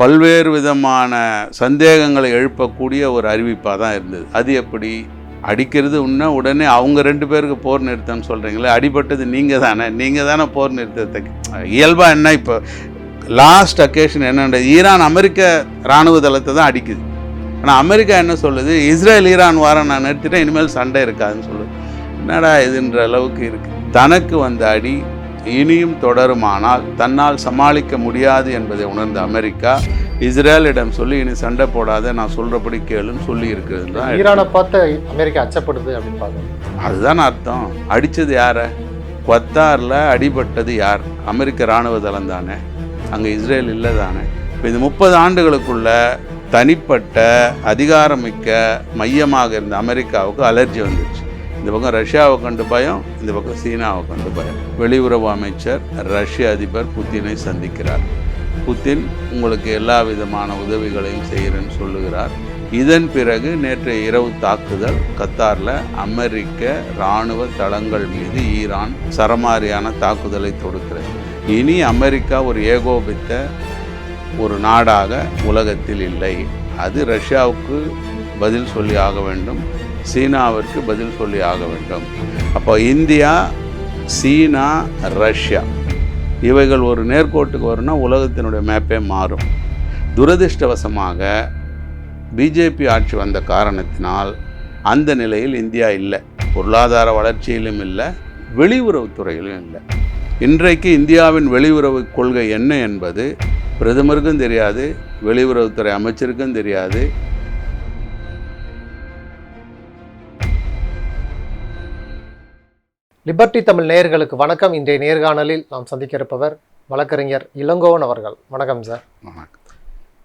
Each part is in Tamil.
பல்வேறு விதமான சந்தேகங்களை எழுப்பக்கூடிய ஒரு அறிவிப்பாக தான் இருந்தது. அது எப்படி? அடிக்கிறது உன்ன உடனே அவங்க ரெண்டு பேருக்கு போர் நிறுத்தம்னு சொல்கிறீங்களே அடிபட்டது நீங்கள் தானே நீங்கள் தானே போர் நிறுத்தத்தை இயல்பாக என்ன இப்போ? லாஸ்ட் அக்கேஷன் என்னன்ற ஈரான் அமெரிக்க இராணுவ தளத்தை தான் அடிக்குது. ஆனால் அமெரிக்கா என்ன சொல்லுது? இஸ்ரேல் ஈரான் வாரம் நான் நிறுத்திட்டேன் இனிமேல் சண்டை இருக்காதுன்னு சொல்லுது. என்னடா இதுன்ற அளவுக்கு இருக்குது தனக்கு வந்த அடி இனியும் தொடருமானால் தன்னால் சமாளிக்க முடியாது என்பதை உணர்ந்த அமெரிக்கா இஸ்ரேலிடம் சொல்லி இனி சண்டை போடாத நான் சொல்கிறபடி கேளுன்னு சொல்லி இருக்கிறது தான் ஈரானை பார்த்து அமெரிக்கா அச்சப்படுது அப்படின்னு பார்க்கணும். அதுதான் அர்த்தம். அடித்தது யாரை? குவத்தாரில் அடிபட்டது யார்? அமெரிக்க இராணுவ தளம் தானே. அங்கே இஸ்ரேல் இல்லை தானே. இப்போ இந்த முப்பது ஆண்டுகளுக்குள்ள தனிப்பட்ட அதிகாரமிக்க மையமாக இருந்த அமெரிக்காவுக்கு அலர்ஜி வந்துருச்சு இந்த பக்கம் ரஷ்யாவை கண்டு பயம் இந்த பக்கம் சீனாவை கண்டு பயம். வெளியுறவு அமைச்சர் ரஷ்ய அதிபர் புத்தினை சந்திக்கிறார். புத்தின் உங்களுக்கு எல்லா விதமான உதவிகளையும் செய்கிறேன்னு சொல்லுகிறார். இதன் பிறகு நேற்றைய இரவு தாக்குதல் கத்தாரில் அமெரிக்க இராணுவ தளங்கள் மீது ஈரான் சரமாரியான தாக்குதலை தொடுக்கிறது இனி அமெரிக்கா ஒரு ஏகோபித்த ஒரு நாடாக உலகத்தில் இல்லை. அது ரஷ்யாவுக்கு பதில் சொல்லி ஆக வேண்டும். சீனாவிற்கு பதில் சொல்லி ஆக வேண்டும். அப்போ இந்தியா சீனா ரஷ்யா இவைகள் ஒரு நேர்கோட்டுக்கு வரும்னா உலகத்தினுடைய மேப்பே மாறும். துரதிர்ஷ்டவசமாக பிஜேபி ஆட்சி வந்த காரணத்தினால் அந்த நிலையில் இந்தியா இல்லை. பொருளாதார வளர்ச்சியிலும் இல்லை வெளியுறவுத்துறையிலும் இல்லை. இன்றைக்கு இந்தியாவின் வெளியுறவு கொள்கை என்ன என்பது பிரதமருக்கும் தெரியாது வெளியுறவுத்துறை அமைச்சருக்கும் தெரியாது லிபர்டி தமிழ் நேயர்களுக்கு வணக்கம். இன்றைய நேர்காணலில் நாம் சந்திக்க இருப்பவர் வழக்கறிஞர் இளங்கோவன் அவர்கள். வணக்கம் சார்.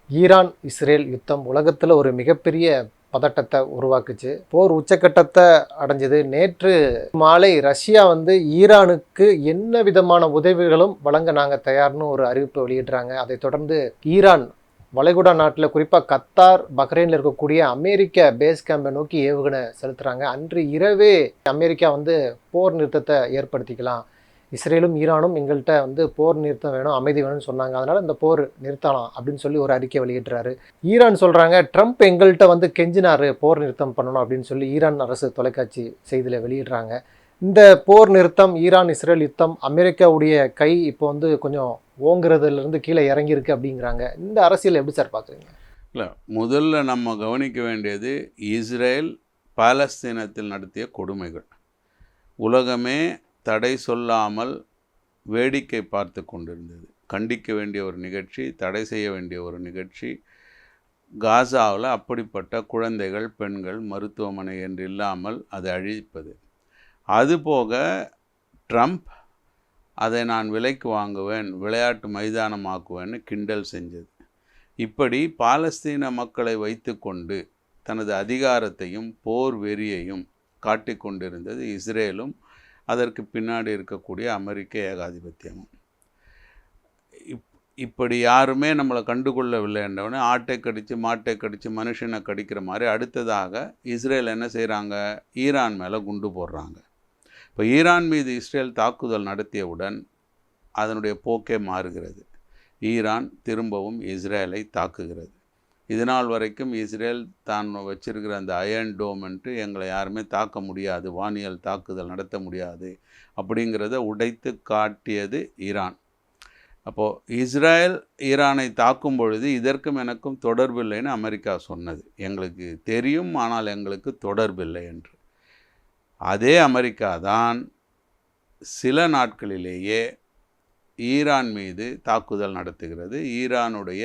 ஈரான் இஸ்ரேல் யுத்தம் உலகத்தில் ஒரு மிகப்பெரிய பதட்டத்தை உருவாக்குச்சு. போர் உச்சக்கட்டத்தை அடைஞ்சது. நேற்று மாலை ரஷ்யா வந்து ஈரானுக்கு என்ன விதமான உதவிகளும் வழங்க நாங்கள் தயார்னு ஒரு அறிவிப்பு வெளியிடுறாங்க. அதைத் தொடர்ந்து ஈரான் வளைகுடா நாட்டில் குறிப்பாக கத்தார் பஹ்ரைனில் இருக்கக்கூடிய அமெரிக்க பேஸ் கேம்பை நோக்கி ஏவுகணை செலுத்துகிறாங்க அன்று இரவே அமெரிக்கா வந்து போர் நிறுத்தத்தை ஏற்படுத்திக்கலாம். இஸ்ரேலும் ஈரானும் எங்கள்கிட்ட வந்து போர் நிறுத்தம் வேணும் அமைதி வேணும்னு சொன்னாங்க. அதனால் இந்த போர் நிறுத்தலாம் அப்படின்னு சொல்லி ஒரு அறிக்கை வெளியிடுறாரு. ஈரான் சொல்கிறாங்க ட்ரம்ப் எங்கள்கிட்ட வந்து கெஞ்சினார் போர் நிறுத்தம் பண்ணணும் அப்படின்னு சொல்லி ஈரான் அரசு தொலைக்காட்சி செய்தியில் வெளியிடுறாங்க. இந்த போர் நிறுத்தம் ஈரான் இஸ்ரேல் யுத்தம் அமெரிக்காவுடைய கை இப்போ வந்து கொஞ்சம் ஓங்குறதுலேருந்து கீழே இறங்கியிருக்கு அப்படிங்கிறாங்க. இந்த அரசியல் எப்படி சார் பார்க்குறீங்க? இல்லை முதல்ல நம்ம கவனிக்க வேண்டியது இஸ்ரேல் பாலஸ்தீனத்தில் நடத்திய கொடுமைகள். உலகமே தடை சொல்லாமல் வேடிக்கை பார்த்து கொண்டிருந்தது. கண்டிக்க வேண்டிய ஒரு நிகழ்ச்சி தடை செய்ய வேண்டிய ஒரு நிகழ்ச்சி. காசாவில் அப்படிப்பட்ட குழந்தைகள் பெண்கள் மருத்துவமனை என்று இல்லாமல் அதை அழிப்பது. அதுபோக ட்ரம்ப் அதை நான் விலைக்கு வாங்குவேன் விளையாட்டு மைதானமாக்குவேன்னு கிண்டல் செஞ்சது. இப்படி பாலஸ்தீன மக்களை வைத்துக்கொண்டு தனது அதிகாரத்தையும் போர் வெறியையும் காட்டிக்கொண்டிருந்தது இஸ்ரேலும் அதற்கு பின்னாடி இருக்கக்கூடிய அமெரிக்க ஏகாதிபத்தியமும். இப் இப்படி யாருமே நம்மளை கண்டுகொள்ளவில்லை என்றவொடனே ஆட்டை கடித்து மாட்டை கடித்து மனுஷனை கடிக்கிற மாதிரி அடுத்ததாக இஸ்ரேல் என்ன செய்கிறாங்க ஈரான் மேலே குண்டு போடுறாங்க. இப்போ ஈரான் மீது இஸ்ரேல் தாக்குதல் நடத்தியவுடன் அதனுடைய போக்கே மாறுகிறது. ஈரான் திரும்பவும் இஸ்ரேலை தாக்குகிறது. இதனால் வரைக்கும் இஸ்ரேல் தான் வச்சிருக்கிற அந்த அயன் என்று எங்களை யாருமே தாக்க முடியாது வானியல் தாக்குதல் நடத்த முடியாது அப்படிங்கிறத உடைத்து காட்டியது ஈரான். அப்போது இஸ்ரேல் ஈரானை தாக்கும் பொழுது இதற்கும் எனக்கும் தொடர்பில்லைன்னு அமெரிக்கா சொன்னது. எங்களுக்கு தெரியும் ஆனால் எங்களுக்கு தொடர்பில்லை என்று. அதே அமெரிக்கா தான் சில நாட்களிலேயே ஈரான் மீது தாக்குதல் நடத்துகிறது. ஈரானுடைய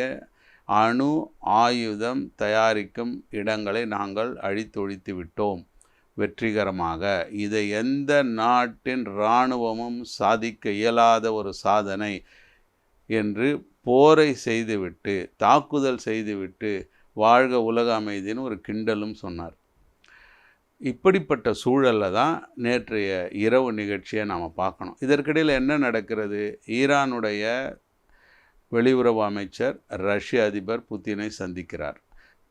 அணு ஆயுதம் தயாரிக்கும் இடங்களை நாங்கள் அழித்தொழித்து விட்டோம். வெற்றிகரமாக. இதை எந்த நாட்டின் இராணுவமும் சாதிக்க இயலாத ஒரு சாதனை என்று போரை செய்துவிட்டு தாக்குதல் செய்துவிட்டு வாழ்க உலக அமைதின்னு ஒரு கிண்டலும் சொன்னார். இப்படிப்பட்ட சூழலில் தான் நேற்றைய இரவு நிகழ்ச்சியை நாம் பார்க்கணும். இதற்கிடையில் என்ன நடக்கிறது? ஈரானுடைய வெளியுறவு அமைச்சர் ரஷ்ய அதிபர் புத்தினை சந்திக்கிறார்.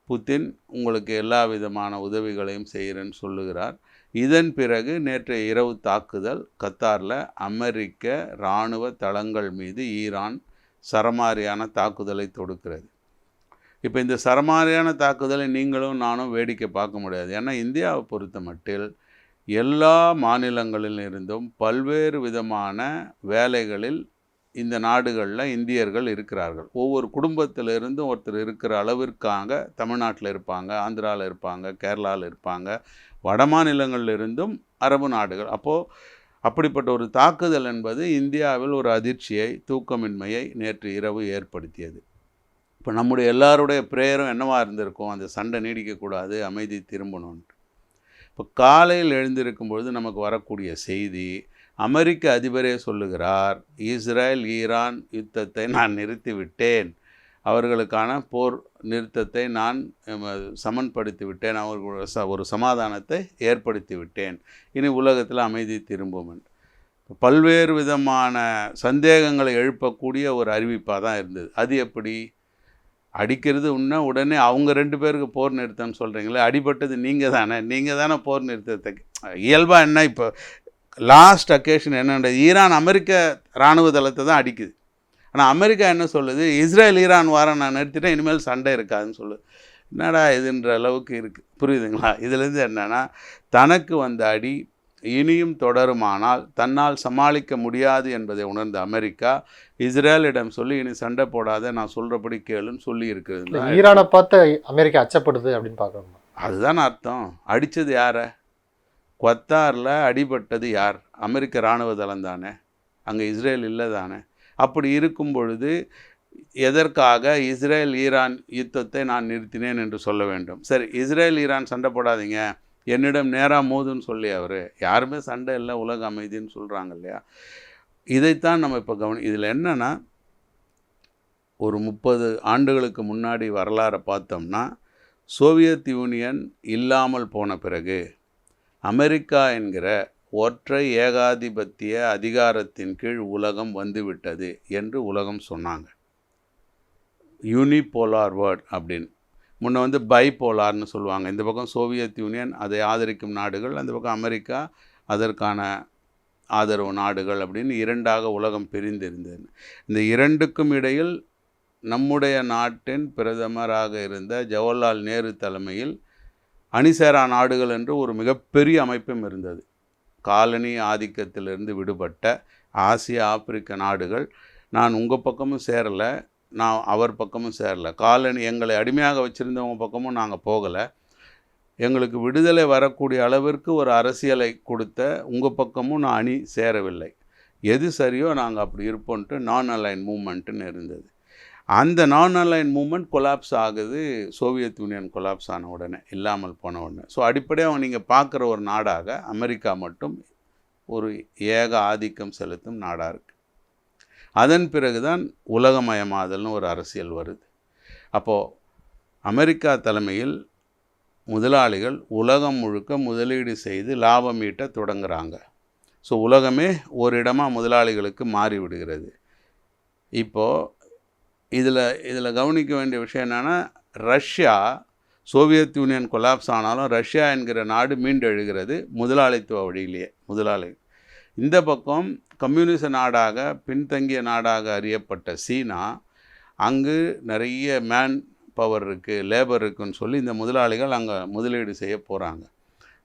புத்தின் உங்களுக்கு எல்லா விதமான உதவிகளையும் செய்கிறேன்னு சொல்லுகிறார். இதன் பிறகு நேற்றைய இரவு தாக்குதல் கத்தாரில் அமெரிக்க இராணுவ தளங்கள் மீது ஈரான் சரமாரியான தாக்குதலை தொடுக்கிறது. இப்போ இந்த சரமாரியான தாக்குதலை நீங்களும் நானும் வேடிக்கை பார்க்க முடியாது. ஏன்னா இந்தியாவை பொறுத்த மட்டில் எல்லா மாநிலங்களிலிருந்தும் பல்வேறு விதமான வேலைகளில் இந்த நாடுகளில் இந்தியர்கள் இருக்கிறார்கள். ஒவ்வொரு குடும்பத்தில் இருந்தும் ஒருத்தர் இருக்கிற அளவிற்காக தமிழ்நாட்டில் இருப்பாங்க ஆந்திராவில் இருப்பாங்க கேரளாவில் இருப்பாங்க வட மாநிலங்களில் இருந்தும் அரபு நாடுகள். அப்போது அப்படிப்பட்ட ஒரு தாக்குதல் என்பது இந்தியாவில் ஒரு அதிர்ச்சியை தூக்கமின்மையை நேற்று இரவு ஏற்படுத்தியது. இப்போ நம்முடைய எல்லாருடைய ப்ரேயரும் என்னவாக இருந்திருக்கும்? அந்த சண்டை நீடிக்கக்கூடாது அமைதி திரும்பணும்ன்ட்டு. இப்போ காலையில் எழுந்திருக்கும் பொழுது நமக்கு வரக்கூடிய செய்தி அமெரிக்க அதிபரே சொல்லுகிறார் இஸ்ரேல் ஈரான் யுத்தத்தை நான் நிறுத்திவிட்டேன். அவர்களுக்கான போர் நிறுத்தத்தை நான் சமன்படுத்தி விட்டேன் அவர்கள் ச- ஒரு சமாதானத்தை ஏற்படுத்தி விட்டேன் இனி உலகத்தில் அமைதி திரும்பும் பல்வேறு விதமான சந்தேகங்களை எழுப்பக்கூடிய ஒரு அறிவிப்பாக தான் இருந்தது. அது எப்படி? அடிக்கிறது உன்ன உடனே அவங்க ரெண்டு பேருக்கு போர் நிறுத்தம்னு சொல்கிறீங்களே அடிபட்டது நீங்கள் தானே நீங்கள் தானே போர் நிறுத்தத்துக்கு இயல்பாக என்ன இப்போ? லாஸ்ட் அக்கேஷன் என்னன்றது ஈரான் அமெரிக்க இராணுவ தளத்தை தான் அடிக்குது. ஆனால் அமெரிக்கா என்ன சொல்லுது? இஸ்ரேல் ஈரான் வாரம் நான் நிறுத்திட்டேன் இனிமேல் சண்டை இருக்காதுன்னு சொல்லுது என்னடா இதுன்ற அளவுக்கு இருக்குது புரியுதுங்களா? இதுலேருந்து என்னென்னா தனக்கு வந்த அடி இனியும் தொடருமானால் தன்னால் சமாளிக்க முடியாது என்பதை உணர்ந்த அமெரிக்கா இஸ்ரேலிடம் சொல்லி இனி சண்டை போடாத நான் சொல்கிறபடி கேளுன்னு சொல்லி இல்ல, இருக்குது ஈரானை பார்த்து அமெரிக்கா அச்சப்படுது அப்படின்னு பார்க்கணும்? அதுதான் அர்த்தம். அடித்தது யாரை? குவத்தாரில் அடிபட்டது யார்? அமெரிக்க இராணுவ தளம் தானே. அங்கே இஸ்ரேல் இல்லை தானே. அப்படி இருக்கும் பொழுது எதற்காக இஸ்ரேல் ஈரான் யுத்தத்தை நான் நிறுத்தினேன் என்று சொல்ல வேண்டும். சரி இஸ்ரேல் ஈரான் சண்டை போடாதீங்க. என்னிடம் நேராக மோதுன்னு சொல்லி அவர் யாருமே சண்டை இல்லை உலக அமைதின்னு சொல்கிறாங்க இல்லையா? இதைத்தான் நம்ம இப்போ கவனி இதில் என்னென்னா ஒரு முப்பது ஆண்டுகளுக்கு முன்னாடி வரலாறை பார்த்தோம்னா சோவியத் யூனியன் இல்லாமல் போன பிறகு அமெரிக்கா என்கிற ஒற்றை ஏகாதிபத்திய அதிகாரத்தின் கீழ் உலகம் வந்துவிட்டது என்று உலகம் சொன்னாங்க. யூனிபோலார் வேர்ட் அப்படின்னு. முன்ன வந்து பைபோலார்னு சொல்லுவாங்க. இந்த பக்கம் சோவியத் யூனியன் அதை ஆதரிக்கும் நாடுகள் அந்த பக்கம் அமெரிக்கா அதற்கான ஆதரவு நாடுகள் அப்படின்னு இரண்டாக உலகம் பிரிந்திருந்தது. இந்த இரண்டுக்கும் இடையில் நம்முடைய நாட்டின் பிரதமராக இருந்த ஜவஹர்லால் நேரு தலைமையில் அணிசேரா நாடுகள் என்று ஒரு மிகப்பெரிய அமைப்பும் இருந்தது. காலனி ஆதிக்கத்திலிருந்து விடுபட்ட ஆசிய ஆப்பிரிக்க நாடுகள். நான் உங்கள் பக்கமும் சேரலை. நான் அவர் பக்கமும் சேரலை. காலனி எங்களை அடிமையாக வச்சுருந்தவங்க பக்கமும் நாங்கள் போகலை. எங்களுக்கு விடுதலை வரக்கூடிய அளவிற்கு ஒரு அரசியலை கொடுத்த உங்கள் பக்கமும் நான் அணி சேரவில்லை. எது சரியோ நாங்கள் அப்படி இருப்போன்ட்டு நான் அலைன் மூமெண்ட்டுன்னு இருந்தது. அந்த நான் அலைன் மூமெண்ட் கொலாப்ஸ் ஆகுது. சோவியத் யூனியன் கொலாப்ஸ் ஆன உடனே இல்லாமல் போன உடனே. ஸோ அடிப்படையாக நீங்கள் பார்க்குற ஒரு நாடாக அமெரிக்கா மட்டும் ஒரு ஏக ஆதிக்கம் செலுத்தும் நாடாக இருக்குது அதன் பிறகு தான் உலகமயமாதல்னு ஒரு அரசியல் வருது. அப்போது அமெரிக்கா தலைமையில் முதலாளிகள் உலகம் முழுக்க முதலீடு செய்து லாபம் ஈட்ட தொடங்குறாங்க. ஸோ உலகமே ஒரு இடமாக முதலாளிகளுக்கு மாறிவிடுகிறது இப்போது இதில் இதில் கவனிக்க வேண்டிய விஷயம் என்னென்னா ரஷ்யா சோவியத் யூனியன் கொலாப்ஸ் ஆனாலும் ரஷ்யா என்கிற நாடு மீண்டெழுகிறது முதலாளித்துவ வழியிலேயே முதலாளி. இந்த பக்கம் கம்யூனிச நாடாக பின்தங்கிய நாடாக அறியப்பட்ட சீனா அங்கு நிறைய மேன் பவர் இருக்குது லேபர் இருக்குன்னு சொல்லி இந்த முதலாளிகள் அங்கே முதலீடு செய்ய போகிறாங்க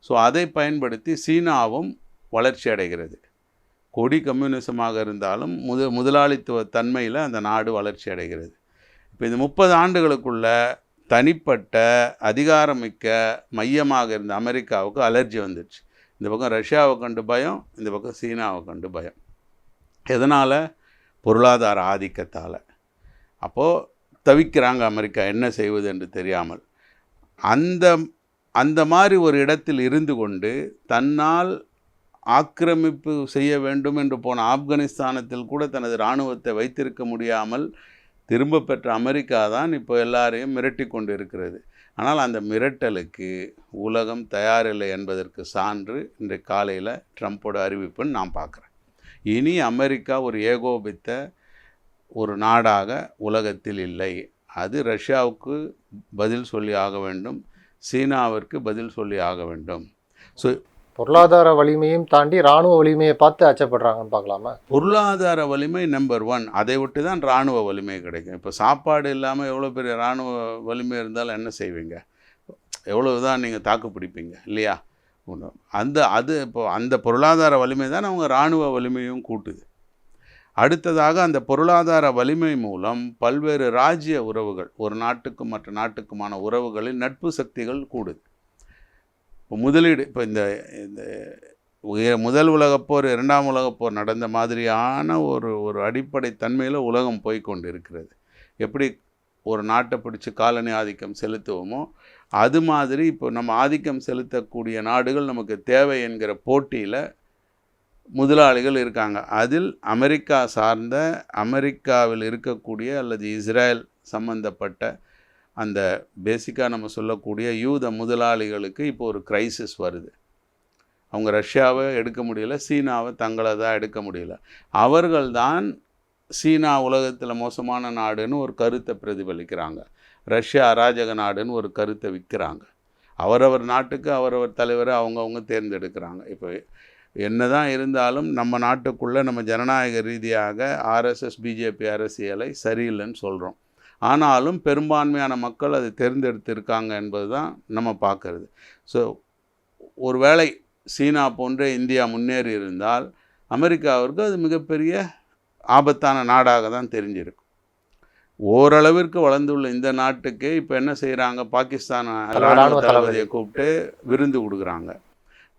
ஸோ அதை பயன்படுத்தி சீனாவும் வளர்ச்சி அடைகிறது. கொடி கம்யூனிசமாக இருந்தாலும் முத முதலாளித்துவ தன்மையில் அந்த நாடு வளர்ச்சி அடைகிறது. இப்போ இந்த முப்பது ஆண்டுகளுக்குள்ள தனிப்பட்ட அதிகாரமிக்க மையமாக இருந்த அமெரிக்காவுக்கு அலர்ஜி வந்துடுச்சு இந்த பக்கம் ரஷ்யாவை கண்டு பயம் இந்த பக்கம் சீனாவை கண்டு பயம். எதனால்? பொருளாதார ஆதிக்கத்தால். அப்போது தவிக்கிறாங்க அமெரிக்கா என்ன செய்வது என்று தெரியாமல். அந்த அந்த மாதிரி ஒரு இடத்தில் இருந்து கொண்டு தன்னால் ஆக்கிரமிப்பு செய்ய வேண்டும் என்று போன ஆப்கானிஸ்தானத்தில் கூட தனது இராணுவத்தை வைத்திருக்க முடியாமல் திரும்ப பெற்ற அமெரிக்கா தான் இப்போ எல்லாரையும் மிரட்டி கொண்டு இருக்கிறது ஆனால் அந்த மிரட்டலுக்கு உலகம் தயாரில்லை என்பதற்கு சான்று இன்று காலையில் ட்ரம்ப்போட அறிவிப்புன்னு நான் பார்க்குறேன். இனி அமெரிக்கா ஒரு ஏகோபித்த ஒரு நாடாக உலகத்தில் இல்லை. அது ரஷ்யாவுக்கு பதில் சொல்லி ஆக வேண்டும். சீனாவிற்கு பதில் சொல்லி ஆக வேண்டும். ஸோ பொருளாதார வலிமையும் தாண்டி ராணுவ வலிமையை பார்த்து அச்சப்படுறாங்கன்னு பார்க்கலாமா? பொருளாதார வலிமை நம்பர் ஒன் அதை விட்டு தான் இராணுவ வலிமை கிடைக்கும். இப்போ சாப்பாடு இல்லாமல் எவ்வளோ பெரிய இராணுவ வலிமை இருந்தாலும் என்ன செய்வீங்க? எவ்வளவு தான் நீங்கள் தாக்கு பிடிப்பீங்க இல்லையா? அந்த அது இப்போ அந்த பொருளாதார வலிமை தான் அவங்க இராணுவ வலிமையும் கூட்டுது. அடுத்ததாக அந்த பொருளாதார வலிமை மூலம் பல்வேறு ராஜ்ய உறவுகள் ஒரு நாட்டுக்கும் மற்ற நாட்டுக்குமான உறவுகளில் நட்பு சக்திகள் கூடுது. இப்போ முதலீடு இப்போ இந்த இந்த முதல் உலகப்போர் இரண்டாம் உலகப்போர் நடந்த மாதிரியான ஒரு ஒரு அடிப்படை தன்மையில் உலகம் போய்கொண்டு இருக்கிறது எப்படி ஒரு நாட்டை பிடிச்சி காலனி ஆதிக்கம் செலுத்துவோமோ அது மாதிரி இப்போ நம்ம ஆதிக்கம் செலுத்தக்கூடிய நாடுகள் நமக்கு தேவை என்கிற போட்டியில் முதலாளிகள் இருக்காங்க. அதில் அமெரிக்கா சார்ந்த அமெரிக்காவில் இருக்கக்கூடிய அல்லது இஸ்ரேல் சம்பந்தப்பட்ட அந்த பேசிக்காக நம்ம சொல்லக்கூடிய யூத முதலாளிகளுக்கு இப்போ ஒரு கிரைசிஸ் வருது. அவங்க ரஷ்யாவை எடுக்க முடியல சீனாவை தங்களை தான் எடுக்க முடியல. அவர்கள்தான் சீனா உலகத்தில் மோசமான நாடுன்னு ஒரு கருத்தை பிரதிபலிக்கிறாங்க. ரஷ்யா அராஜக நாடுன்னு ஒரு கருத்தை விற்கிறாங்க. அவரவர் நாட்டுக்கு அவரவர் தலைவரை அவங்கவுங்க தேர்ந்தெடுக்கிறாங்க. இப்போ என்னதான் இருந்தாலும் நம்ம நாட்டுக்குள்ளே நம்ம ஜனநாயக ரீதியாக ஆர்எஸ்எஸ் பிஜேபி அரசியலை சரியில்லைன்னு சொல்கிறோம் ஆனாலும் பெரும்பான்மையான மக்கள் அதை தேர்ந்தெடுத்திருக்காங்க என்பது தான் நம்ம பார்க்கறது. ஸோ ஒருவேளை சீனா போன்ற இந்தியா முன்னேறி இருந்தால் அமெரிக்காவிற்கு அது மிகப்பெரிய ஆபத்தான நாடாக தான் தெரிஞ்சிருக்கும். ஓரளவிற்கு வளர்ந்துள்ள இந்த நாட்டுக்கு இப்போ என்ன செய்கிறாங்க பாகிஸ்தான் ராணுவ ராணுவ தளபதி. தளபதியை கூப்பிட்டு விருந்து கொடுக்குறாங்க.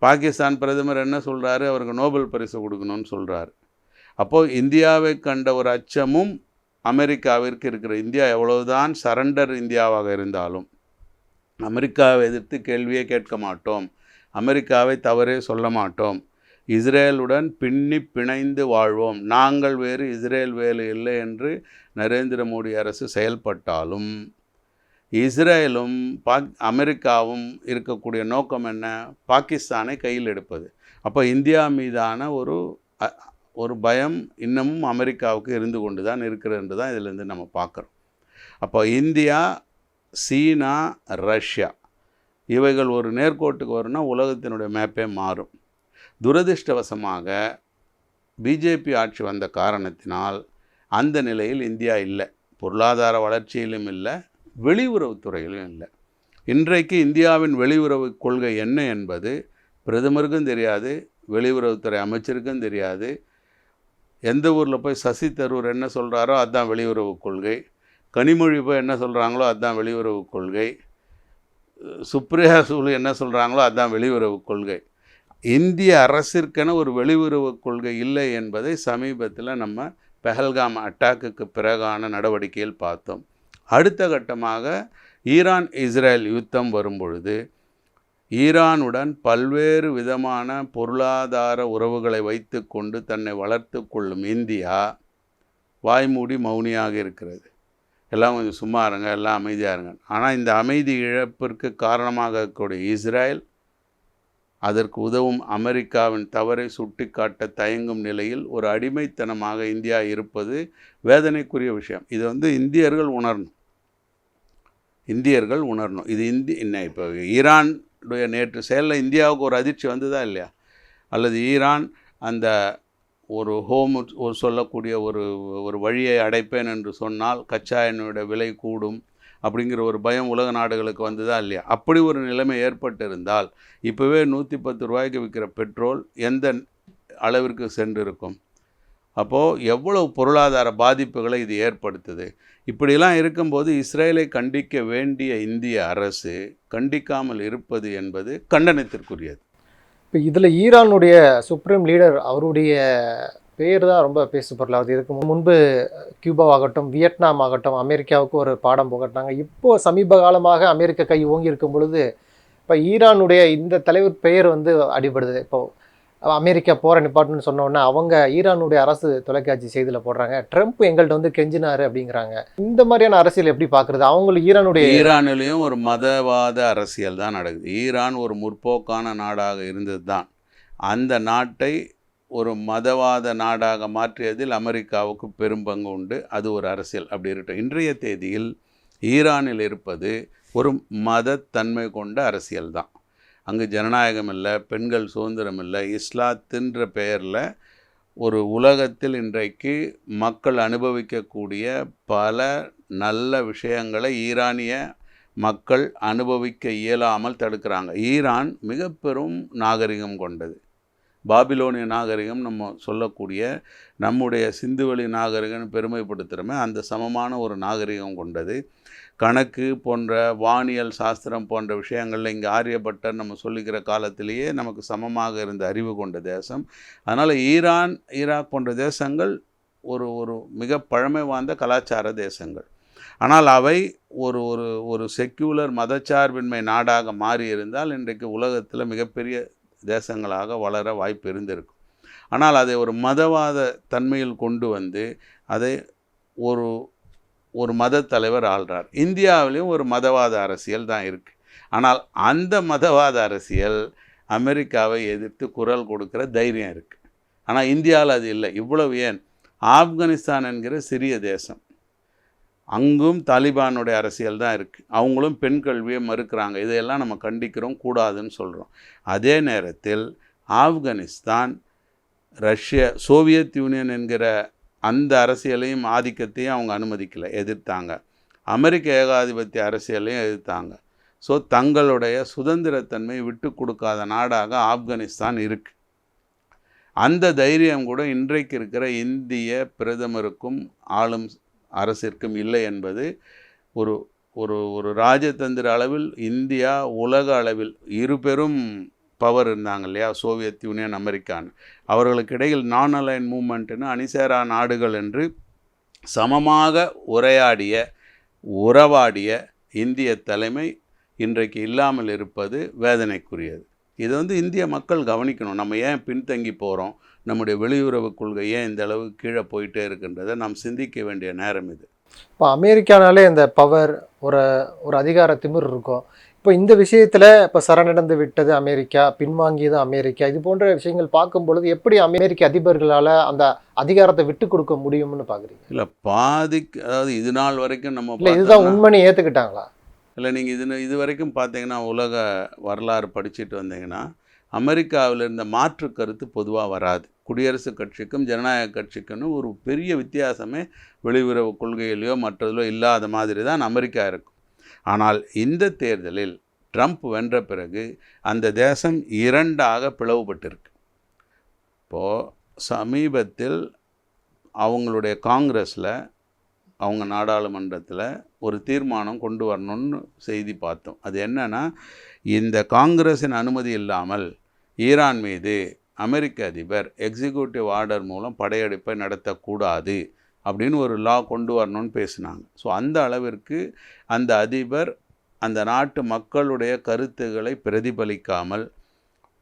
பாகிஸ்தான் பிரதமர் என்ன சொல்கிறாரு அவருக்கு நோபல் பரிசு கொடுக்கணும்னு சொல்கிறாரு அப்போது இந்தியாவை கண்ட ஒரு அச்சமும் அமெரிக்காவிற்கு இருக்கிற இந்தியா எவ்வளவுதான் சரண்டர் இந்தியாவாக இருந்தாலும் அமெரிக்காவை எதிர்த்து கேள்வியே கேட்க மாட்டோம். அமெரிக்காவை தவறே சொல்ல மாட்டோம். இஸ்ரேலுடன் பின்னி பிணைந்து வாழ்வோம். நாங்கள் வேறு இஸ்ரேல் வேறு இல்லை என்று நரேந்திர மோடி அரசு செயல்பட்டாலும் இஸ்ரேலும் பாக் அமெரிக்காவும் இருக்கக்கூடிய நோக்கம் என்ன? பாகிஸ்தானை கையில் எடுப்பது. அப்போ இந்தியா மீதான ஒரு ஒரு பயம் இன்னமும் அமெரிக்காவுக்கு இருந்து கொண்டு தான் இருக்கிறது தான் இதிலேருந்து நம்ம பார்க்குறோம். அப்போ இந்தியா சீனா ரஷ்யா இவைகள் ஒரு நேர்கோட்டுக்கு வரும்னா உலகத்தினுடைய மேப்பே மாறும். துரதிர்ஷ்டவசமாக பிஜேபி ஆட்சி வந்த காரணத்தினால் அந்த நிலையில் இந்தியா இல்லை. பொருளாதார வளர்ச்சியிலும் இல்லை வெளியுறவுத்துறையிலும் இல்லை. இன்றைக்கு இந்தியாவின் வெளியுறவு கொள்கை என்ன என்பது பிரதமருக்கும் தெரியாது வெளியுறவுத்துறை அமைச்சருக்கும் தெரியாது. எந்த ஊரில் போய் சசி தரூர் என்ன சொல்கிறாரோ அதுதான் வெளியுறவு கொள்கை. கனிமொழி போய் என்ன சொல்கிறாங்களோ அதுதான் வெளியுறவு கொள்கை. சுப்ரியா சூலு என்ன சொல்கிறாங்களோ அதுதான் வெளியுறவு கொள்கை. இந்திய அரசிற்கென ஒரு வெளியுறவு கொள்கை இல்லை என்பதை சமீபத்தில் நம்ம பெஹல்காம் அட்டாக்குக்கு பிறகான நடவடிக்கையில் பார்த்தோம். அடுத்த கட்டமாக ஈரான் இஸ்ரேல் யுத்தம் வரும்பொழுது ஈரானுடன் பல்வேறு விதமான பொருளாதார உறவுகளை வைத்துக்கொண்டு தன்னை வளர்த்து கொள்ளும் இந்தியா வாய்மூடி மௌனியாக இருக்கிறது. எல்லாம் கொஞ்சம் சும்மா இருங்க எல்லாம் அமைதியாக இருங்க. ஆனால் இந்த அமைதி இழப்பிற்கு காரணமாக இருக்கக்கூடிய இஸ்ரேல் அதற்கு உதவும் அமெரிக்காவின் தவறை சுட்டிக்காட்ட தயங்கும் நிலையில் ஒரு அடிமைத்தனமாக இந்தியா இருப்பது வேதனைக்குரிய விஷயம். இது வந்து இந்தியர்கள் உணரணும். இந்தியர்கள் உணரணும். இது இந்தி என்ன இப்போ ஈரானுடைய நேற்று செயலில் இந்தியாவுக்கு ஒரு அதிர்ச்சி வந்ததா இல்லையா? அல்லது ஈரான் அந்த ஒரு ஹோம் ஒரு சொல்லக்கூடிய ஒரு ஒரு வழியை அடைப்பேன் என்று சொன்னால் கச்சா எண்ணெயோட விலை கூடும். அப்படிங்கிற ஒரு பயம் உலக நாடுகளுக்கு வந்ததா இல்லையா? அப்படி ஒரு நிலைமை ஏற்பட்டிருந்தால் இப்போவே நூற்றி பத்து ரூபாய்க்கு விற்கிற பெட்ரோல் எந்த அளவிற்கு சென்றிருக்கும்? அப்போது எவ்வளவு பொருளாதார பாதிப்புகளை இது ஏற்படுத்துது? இப்படிலாம் இருக்கும்போது இஸ்ரேலை கண்டிக்க வேண்டிய இந்திய அரசு கண்டிக்காமல் இருப்பது என்பது கண்டனத்திற்குரியது. இப்போ இதில் ஈரானுடைய சுப்ரீம் லீடர் அவருடைய பேர் தான் ரொம்ப பேசு பொருளாகுது இதுக்கு முன்பு கியூபாவாகட்டும் வியட்நாம் ஆகட்டும் அமெரிக்காவுக்கு ஒரு பாடம் புகட்டினாங்க. இப்போ சமீப காலமாக அமெரிக்க கை ஓங்கி இருக்கும் பொழுது இப்போ ஈரானுடைய இந்த தலைவர் பெயர் வந்து அடிபடுது. இப்போ அமெரிக்கா போகிற நிப்பாட்டுன்னு சொன்னோன்னா அவங்க ஈரானுடைய அரசு தொலைக்காட்சி செய்தியில் போடுறாங்க ட்ரம்ப் எங்கள்கிட்ட வந்து கெஞ்சினாரு அப்படிங்கிறாங்க. இந்த மாதிரியான அரசியல் எப்படி பார்க்குறது அவங்களுக்கு ஈரானுடைய ஈரானிலையும் ஒரு மதவாத அரசியல் தான் நடக்குது. ஈரான் ஒரு முற்போக்கான நாடாக இருந்தது தான் அந்த நாட்டை ஒரு மதவாத நாடாக மாற்றியதில் அமெரிக்காவுக்கு பெரும் பங்கு உண்டு. அது ஒரு அரசியல். அப்படி இருக்கட்டும். இன்றைய தேதியில் ஈரானில் இருப்பது ஒரு மதத்தன்மை கொண்ட அரசியல் தான். அங்கு ஜனநாயகம் இல்லை பெண்கள் சுதந்திரம் இல்லை இஸ்லாத்துன்ற பெயரில் ஒரு உலகத்தில் இன்றைக்கு மக்கள் அனுபவிக்கக்கூடிய பல நல்ல விஷயங்களை ஈரானிய மக்கள் அனுபவிக்க இயலாமல் தடுக்கிறாங்க. ஈரான் மிக பெரும் நாகரிகம் கொண்டது. பாபிலோனிய நாகரிகம் நம்ம சொல்லக்கூடிய நம்முடைய சிந்துவெளி நாகரிகம்னு பெருமைப்படுத்துகிறோமே அந்த சமமான ஒரு நாகரிகம் கொண்டது. கணக்கு போன்ற வானியல் சாஸ்திரம் போன்ற விஷயங்களில் இங்கே ஆரியப்பட்டர் நம்ம சொல்லிக்கிற காலத்திலேயே நமக்கு சமமாக இருந்த அறிவு கொண்ட தேசம். அதனால் ஈரான் ஈராக் போன்ற தேசங்கள் ஒரு ஒரு மிக பழமை வாய்ந்த கலாச்சார தேசங்கள். ஆனால் அவை ஒரு ஒரு ஒரு செக்யூலர் மதச்சார்பின்மை நாடாக மாறி இருந்தால் இன்றைக்கு உலகத்தில் மிகப்பெரிய தேசங்களாக வளர வாய்ப்பு இருந்திருக்கும் ஆனால் அதை ஒரு மதவாத தன்மையில் கொண்டு வந்து அதை ஒரு ஒரு மத தலைவர் ஆள்றார். இந்தியாவிலையும் ஒரு மதவாத அரசியல் தான் இருக்குது ஆனால் அந்த மதவாத அரசியல் அமெரிக்காவை எதிர்த்து குரல் கொடுக்குற தைரியம் இருக்குது ஆனால் இந்தியாவில் அது இல்லை. இவ்வளவு ஏன்? ஆப்கானிஸ்தான் என்கிற சிறிய தேசம். அங்கும் தாலிபானுடைய அரசியல் தான் இருக்குது அவங்களும் பெண் கல்வியை மறுக்கிறாங்க. இதையெல்லாம் நம்ம கண்டிக்கிறோம் கூடாதுன்னு சொல்கிறோம் அதே நேரத்தில் ஆப்கானிஸ்தான் ரஷ்ய சோவியத் யூனியன் என்கிற அந்த அரசியலையும் ஆதிக்கத்தையும் அவங்க அனுமதிக்கலை எதிர்த்தாங்க. அமெரிக்க ஏகாதிபத்திய அரசியலையும் எதிர்த்தாங்க. ஸோ தங்களுடைய சுதந்திரத்தன்மை விட்டு கொடுக்காத நாடாக ஆப்கானிஸ்தான் இருக்குது அந்த தைரியம் கூட இன்றைக்கு இருக்கிற இந்திய பிரதமருக்கும் ஆளும் அரசிற்கும் இல்லை என்பது ஒரு ஒரு ஒரு ராஜதந்திர அளவில் இந்தியா உலக அளவில் இரு பெரும் பவர் இருந்தாங்க இல்லையா? சோவியத் யூனியன் அமெரிக்கான்னு அவர்களுக்கு இடையில் நான் அலைன் மூமெண்ட்னு அணிசேரா நாடுகள் என்று சமமாக உரையாடிய உறவாடிய இந்திய தலைமை இன்றைக்கு இல்லாமல் இருப்பது வேதனைக்குரியது. இது வந்து இந்திய மக்கள் கவனிக்கணும். நம்ம ஏன் பின்தங்கி போகிறோம் நம்முடைய வெளியுறவு கொள்கை ஏன் இந்த அளவு கீழே போயிட்டே இருக்குன்றதை நாம் சிந்திக்க வேண்டிய நேரம் இது. இப்போ அமெரிக்கானாலே இந்த பவர் ஒரு ஒரு அதிகார திமிர் இருக்கும். இப்போ இந்த விஷயத்துல இப்போ சரணடைந்து விட்டது அமெரிக்கா பின்வாங்கியது அமெரிக்கா இது போன்ற விஷயங்கள் பார்க்கும் பொழுது எப்படி அமெரிக்க அதிபர்களால் அந்த அதிகாரத்தை விட்டு கொடுக்க முடியும்னு பார்க்குறீங்க? இல்லை பாதிக்கு அதாவது இது நாள் வரைக்கும் நம்ம இல்லை இதுதான் உண்மைன்னு ஏற்றுக்கிட்டாங்களா இல்லை நீங்கள் இது இது வரைக்கும் பார்த்தீங்கன்னா உலக வரலாறு படிச்சுட்டு வந்தீங்கன்னா அமெரிக்காவில் இருந்த மாற்று கருத்து பொதுவாக வராது. குடியரசுக் கட்சிக்கும் ஜனநாயக கட்சிக்குன்னு ஒரு பெரிய வித்தியாசமே வெளியுறவு கொள்கையிலையோ மற்றதிலோ இல்லாத மாதிரி தான் அமெரிக்கா இருக்கும். ஆனால் இந்த தேர்தலில் ட்ரம்ப் வென்ற பிறகு அந்த தேசம் இரண்டாக பிளவுபட்டிருக்கு. இப்போது சமீபத்தில் அவங்களுடைய காங்கிரஸில் அவங்க நாடாளுமன்றத்தில் ஒரு தீர்மானம் கொண்டு வரணும்னு செய்தி பார்த்தோம். அது என்னென்னா இந்த காங்கிரஸின் அனுமதி இல்லாமல் ஈரான் மீது அமெரிக்க அதிபர் எக்ஸிக்யூட்டிவ் ஆர்டர் மூலம் படையெடுப்பை நடத்தக்கூடாது அப்படின்னு ஒரு லா கொண்டு வரணும்னு பேசினாங்க. ஸோ அந்த அளவிற்கு அந்த அதிபர் அந்த நாட்டு மக்களுடைய கருத்துக்களை பிரதிபலிக்காமல்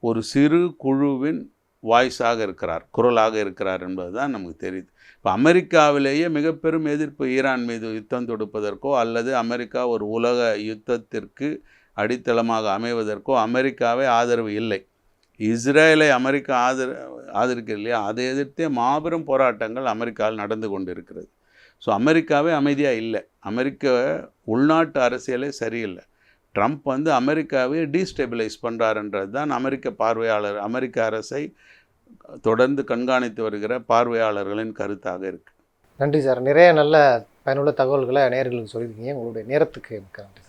ஒரு சிறு குழுவின் வாய்ஸாக இருக்கிறார் குரலாக இருக்கிறார் என்பது தான் நமக்கு தெரியுது. இப்போ அமெரிக்காவிலேயே மிக பெரும் எதிர்ப்பு ஈரான் மீது யுத்தம் தொடுப்பதற்கோ அல்லது அமெரிக்கா ஒரு உலக யுத்தத்திற்கு அடித்தளமாக அமைவதற்கோ அமெரிக்காவே ஆதரவு இல்லை. இஸ்ரேலை அமெரிக்கா ஆதர ஆதரிக்க இல்லையா? அதை எதிர்த்தே மாபெரும் போராட்டங்கள் அமெரிக்காவில் நடந்து கொண்டு இருக்கிறது ஸோ அமெரிக்காவே அமைதியாக இல்லை. அமெரிக்க உள்நாட்டு அரசியலே சரியில்லை. ட்ரம்ப் வந்து அமெரிக்காவே டீஸ்டெபிலைஸ் பண்ணுறாருன்றது தான் அமெரிக்க பார்வையாளர் அமெரிக்க அரசை தொடர்ந்து கண்காணித்து வருகிற பார்வையாளர்களின் கருத்தாக இருக்குது நன்றி சார். நிறைய நல்ல பயனுள்ள தகவல்களை நேர்களுக்கு சொல்லியிருக்கீங்க. உங்களுடைய நேரத்துக்கு எனக்கு நன்றி